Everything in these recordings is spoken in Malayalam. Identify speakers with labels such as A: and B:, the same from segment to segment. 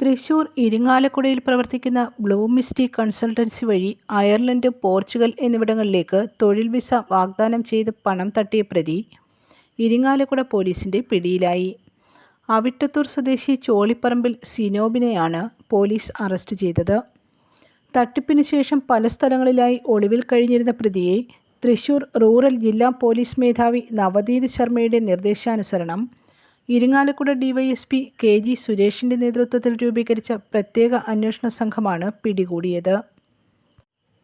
A: തൃശൂർ ഇരിങ്ങാലക്കുടയിൽ പ്രവർത്തിക്കുന്ന ബ്ലൂ മിസ്റ്റി കൺസൾട്ടൻസി വഴി അയർലൻഡ് പോർച്ചുഗൽ എന്നിവിടങ്ങളിലേക്ക് തൊഴിൽ വിസ വാഗ്ദാനം ചെയ്ത് പണം തട്ടിയ പ്രതി ഇരിങ്ങാലക്കുട പോലീസിന്റെ പിടിയിലായി. അവിട്ടത്തൂർ സ്വദേശി ചോളിപ്പറമ്പിൽ സിനോബിനെയാണ് പോലീസ് അറസ്റ്റ് ചെയ്തത്. തട്ടിപ്പിന് ശേഷം പല സ്ഥലങ്ങളിലായി ഒളിവിൽ കഴിഞ്ഞിരുന്ന പ്രതിയെ തൃശൂർ റൂറൽ ജില്ലാ പോലീസ് മേധാവി നവദീത് ശർമ്മയുടെ നിർദ്ദേശാനുസരണം ഇരിങ്ങാലക്കുട ഡിവൈഎസ്പി കെ ജി സുരേഷിന്റെ നേതൃത്വത്തിൽ രൂപീകരിച്ച പ്രത്യേക അന്വേഷണ സംഘമാണ് പിടികൂടിയത്.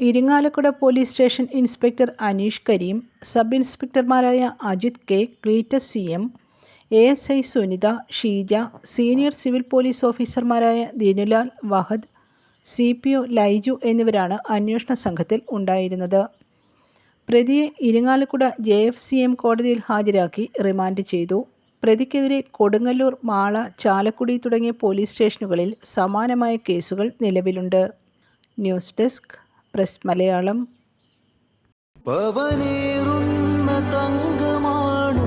A: Irinjalakuda police station inspector Aneesh Kareem sub ഇൻസ്പെക്ടർമാരായ Ajith K Cleetus C M A S I Sunitha Sheeja senior civil police ഓഫീസർമാരായ Dinulal Wahad C P O Laiju എന്നിവരാണ് അന്വേഷണ സംഘത്തിൽ ഉണ്ടായിരുന്നത്. പ്രതിയെ Irinjalakuda J F C M കോടതിയിൽ ഹാജരാക്കി റിമാൻഡ് ചെയ്തു. പ്രതിക്കെതിരെ കൊടുങ്ങല്ലൂർ മാള ചാലക്കുടി തുടങ്ങിയ പോലീസ് സ്റ്റേഷനുകളിൽ സമാനമായ കേസുകൾ നിലവിലുണ്ട്. News desk press Malayalam.
B: പവനേറുന്ന തങ്കമാണു